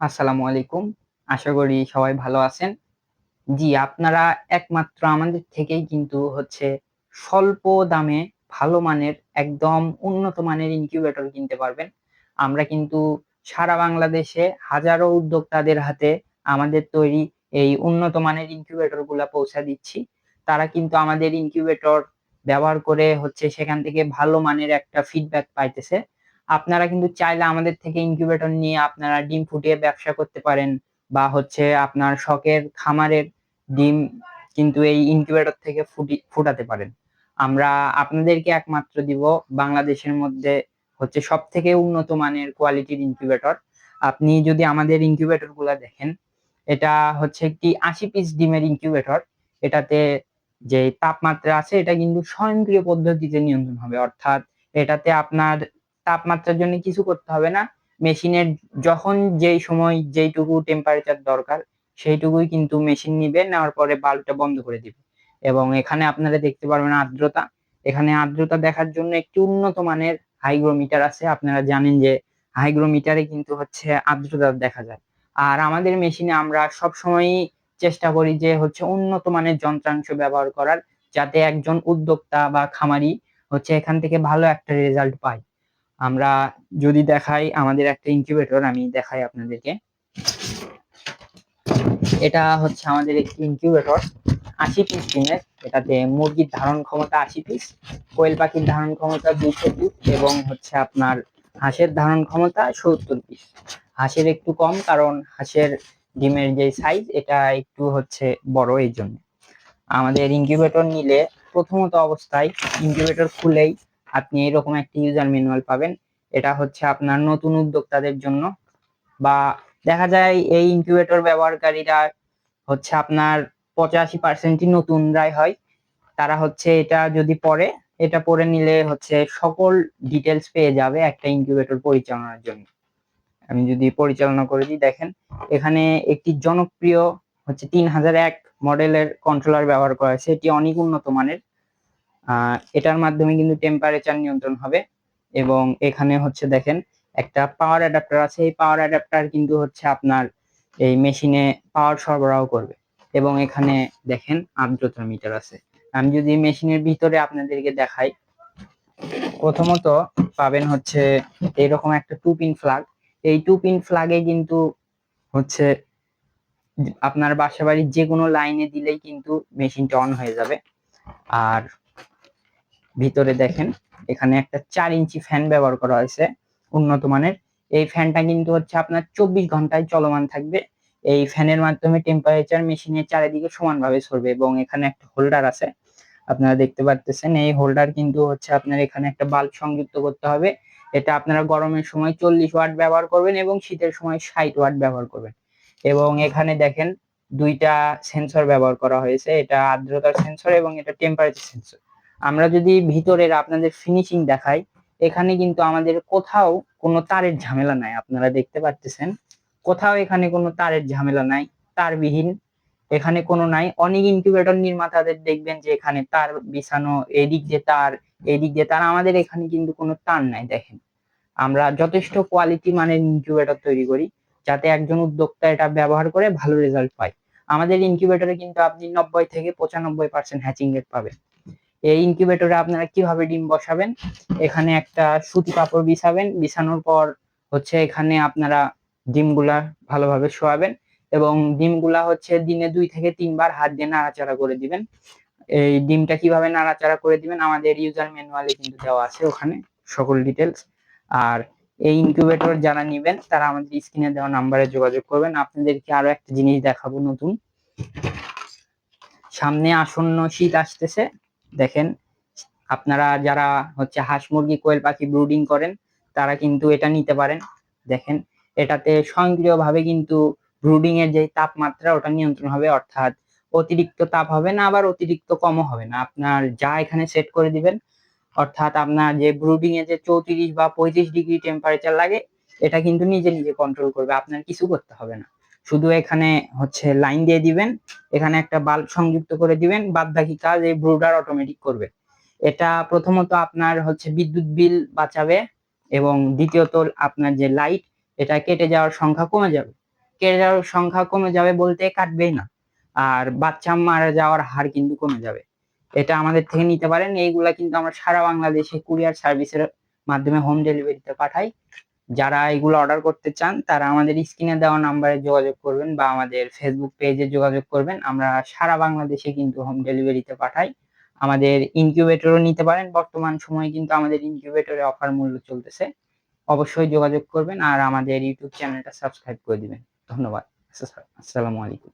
আসসালামু আলাইকুম। আশা করি সবাই ভালো আছেন। জি, আপনারা একমাত্র আমাদের থেকেই কিন্তু হচ্ছে স্বল্প দামে ভালো মানের, একদম উন্নত মানের ইনকিউবেটর কিনতে পারবেন। আমরা কিন্তু সারা বাংলাদেশে হাজারো উদ্যোক্তাদের হাতে আমাদের তৈরি এই উন্নত মানের ইনকিউবেটরগুলা পৌঁছা দিচ্ছি। তারা কিন্তু আমাদের ইনকিউবেটর ব্যবহার করে হচ্ছে সেখান থেকে ভালো মানের একটা ফিডব্যাক পাইতেছে। আপনারা কিন্তু চাইলে আমাদের থেকে ইনকিউবেটর নিয়ে আপনারা ডিম ফুটিয়ে ব্যবসা করতে পারেন বা হচ্ছে আপনার শখের খামারের ডিম কিন্তু এই ইনকিউবেটর থেকে ফুটি, ফুটাতে পারেন। আমরা আপনাদেরকে একমাত্র দিব বাংলাদেশের মধ্যে হচ্ছে সব থেকে উন্নত মানের কোয়ালিটির ইনকিউবেটর আপনি যদি আমাদের ইনকিউবেটরগুলা দেখেন, এটা হচ্ছে একটি আশি পিস ডিমের ইনকিউবেটর এটাতে যে তাপমাত্রা আছে, এটা কিন্তু স্বয়ংক্রিয় পদ্ধতিতে নিয়ন্ত্রণ হবে। অর্থাৎ এটাতে আপনার তাপমাত্রার জন্য কিছু করতে হবে না। মেশিনের যখন যেই সময় যেইটুকু টেম্পারেচার দরকার, সেইটুকুই কিন্তু মেশিন নিবে, নেওয়ার পরে বাল্বটা বন্ধ করে দিবে। এবং এখানে আপনারা দেখতে পারবেন আর্দ্রতা। এখানে আর্দ্রতা দেখার জন্য একটি উন্নত মানের হাইগ্রোমিটার আছে। আপনারা জানেন যে হাইগ্রোমিটারে কিন্তু হচ্ছে আর্দ্রতা দেখা যায়। আর আমাদের মেশিনে আমরা সব সময়ই চেষ্টা করি যে হচ্ছে উন্নত মানের যন্ত্রাংশ ব্যবহার করার, যাতে একজন উদ্যোক্তা বা খামারি হচ্ছে এখান থেকে ভালো একটা রেজাল্ট পায়। আমরা যদি দেখাই আমাদের একটা ইনকিউবেটর আমি দেখাই আপনাদেরকে। এটা হচ্ছে আমাদের একটি ইনকিউবেটর আশি পিস ডিমের। এটাতে মুরগির ধারণ ক্ষমতা আশি পিস কোয়েল পাখির ধারণ ক্ষমতা দুশো পিস এবং হচ্ছে আপনার হাঁসের ধারণ ক্ষমতা সত্তর পিস হাঁসের একটু কম, কারণ হাঁসের ডিমের যে সাইজ এটা একটু হচ্ছে বড় এই জন্য আমাদের ইনকিউবেটর নিলে প্রথমত অবস্থায় ইনকিউবেটর খুলেই আপনি এরকম একটা ইউজার ম্যানুয়াল পাবেন। এটা হচ্ছে আপনার নতুন উদ্যোক্তাদের জন্য। বা দেখা যায় এই ইনকিউবেটর ব্যবহারকারীরা হচ্ছে আপনার পঁচাশি পার্সেন্টই নতুনরাই হয়। তারা হচ্ছে এটা যদি পড়ে, এটা পড়ে নিলে হচ্ছে সকল ডিটেলস পেয়ে যাবে একটা ইনকিউবেটর পরিচালনার জন্য। আমি যদি পরিচালনা করে দিই, দেখেন, এখানে একটি জনপ্রিয় হচ্ছে তিন হাজার এক মডেলের কন্ট্রোলার ব্যবহার করা হয়েছে। এটি অনেক উন্নত মানের। এটার মাধ্যমে কিন্তু টেম্পারেচার নিয়ন্ত্রণ হবে এবং এখানে হচ্ছে দেখেন একটা পাওয়ার অ্যাডাপ্টার আছে। এই পাওয়ার অ্যাডাপ্টার কিন্তু হচ্ছে আপনার এই মেশিনে পাওয়ার সরবরাহ করবে এবং এখানে দেখেন আর্দ্রতা মিটার আছে। আমি যদি মেশিনের ভিতরে আপনাদেরকে দেখাই, প্রথমত পাবেন হচ্ছে এরকম একটা টু পিন ফ্লাগ এই টু পিন ফ্লাগে কিন্তু হচ্ছে আপনার বাসা বাড়ির যে কোনো লাইনে দিলেই কিন্তু মেশিনটা অন হয়ে যাবে। আর ভিতরে দেখেন, এখানে একটা চার ইঞ্চি ফ্যান ব্যবহার করা হয়েছে, উন্নত মানের। এই ফ্যানটা কিন্তু হচ্ছে আপনার চব্বিশ ঘন্টায় চলমান থাকবে। এই ফ্যানের মাধ্যমে টেম্পারেচার মেশিনের চারিদিকে সমানভাবে সরবে এবং এখানে একটা হোল্ডার আছে। আপনারা দেখতে পাচ্ছেন এই হোল্ডার কিন্তু হচ্ছে আপনার এখানে একটা বাল্ব সংযুক্ত করতে হবে। এটা আপনারা গরমের সময় চল্লিশ ওয়াট ব্যবহার করবেন এবং শীতের সময় ষাট ওয়াট ব্যবহার করবেন। এবং এখানে দেখেন, দুইটা সেন্সর ব্যবহার করা হয়েছে। এটা আর্দ্রতার সেন্সর এবং এটা টেম্পারেচার সেন্সর আমরা যদি ভিতরের আপনাদের ফিনিশিং দেখাই, এখানে কিন্তু আমাদের কোথাও কোনো তারের ঝামেলা নাই, আপনারা দেখতে পাচ্ছেন কোথাও এখানে কোনো তারের ঝামেলা নাই, তারবিহীন এখানে কোনো নাই। অনেক ইনকিউবেটর নির্মাতাদের দেখবেন যে এখানে তার বিছানো, এদিক দিয়ে তার, এদিক দিয়ে তার, আমাদের এখানে কিন্তু কোনো তার নাই, দেখেন। আমরা যথেষ্ট কোয়ালিটি মানের ইনকিউবেটর তৈরি করি, যাতে একজন উদ্যোক্তা এটা ব্যবহার করে ভালো রেজাল্ট পায়। আমাদের ইনকিউবেটরে কিন্তু আপনি নব্বই থেকে পঁচানব্বই পার্সেন্ট হ্যাচিং রেট পাবেন। এই ইনকিউবেটরে আপনারা কীভাবে ডিম বসাবেন? এখানে একটা সুতি কাপড় বিছাবেন, বিছানোর পর হচ্ছে এখানে আপনারা ডিমগুলা ভালোভাবে শোয়াবেন এবং ডিমগুলা হচ্ছে দিনে দুই থেকে তিনবার হাত দিয়ে নাড়াচাড়া করে দিবেন। এই ডিমটা কীভাবে নাড়াচাড়া করে দিবেন আমাদের ইউজার ম্যানুয়ালে কিন্তু দেওয়া আছে ওখানে সকল ডিটেলস আর এই ইনকিউবেটর যারা নিবেন, তারা আমাদের স্ক্রিনে দেওয়া নাম্বারে যোগাযোগ করবেন। আপনাদেরকে আরও একটা জিনিস দেখাবো নতুন। সামনে আসন্ন শীত আসতেছে। দেখেন, আপনারা যারা হচ্ছে হাঁস মুরগি, কোয়েল পাখি ব্রুডিং করেন, তারা কিন্তু এটা নিতে পারেন। দেখেন, এটাতে স্বয়ংক্রিয়ভাবে কিন্তু ব্রুডিং এর যে তাপমাত্রা, ওটা নিয়ন্ত্রণ হবে, অর্থাৎ অতিরিক্ত তাপ হবে না, আবার অতিরিক্ত কমও হবে না। আপনার যা এখানে সেট করে দিবেন, অর্থাৎ আপনার যে ব্রুডিং এ যে চৌত্রিশ বা পঁয়ত্রিশ ডিগ্রি টেম্পারেচার লাগে, এটা কিন্তু নিজে নিজে কন্ট্রোল করবে, আপনার কিছু করতে হবে না। শুধু এখানে হচ্ছে লাইন দিয়ে দিবেন, এখানে একটা বাল্ব সংযুক্ত করে দিবেন বাদ বাকি কাজ এই ব্রুডার অটোমেটিক করবে। এটা প্রথমত আপনার হচ্ছে বিদ্যুৎ বিল বাঁচাবে এবং দ্বিতীয়ত আপনার যে লাইট এটা কেটে যাওয়ার সংখ্যা কমে যাবে। কেটে যাওয়ার সংখ্যা কমে যাবে বলতে কাটবেই না, আর বাচ্চা মারা যাওয়ার হার কিন্তু কমে যাবে। এটা আমাদের থেকে নিতে পারেন, এইগুলা কিন্তু আমরা সারা বাংলাদেশে কুরিয়ার সার্ভিসের মাধ্যমে হোম ডেলিভারিতে পাঠাই। যারা এগুলো অর্ডার করতে চান, তারা আমাদের স্ক্রিনে দেওয়া নাম্বারে যোগাযোগ করবেন বা আমাদের ফেসবুক পেজে যোগাযোগ করবেন। আমরা সারা বাংলাদেশে কিন্তু হোম ডেলিভারিতে পাঠাই। আমাদের ইনকিউবেটরও নিতে পারেন। বর্তমান সময়ে কিন্তু আমাদের ইনকিউবেটরে অফার মূল্য চলতেছে। অবশ্যই যোগাযোগ করবেন আর আমাদের ইউটিউব চ্যানেলটা সাবস্ক্রাইব করে দিবেন। ধন্যবাদ। আসসালামু আলাইকুম।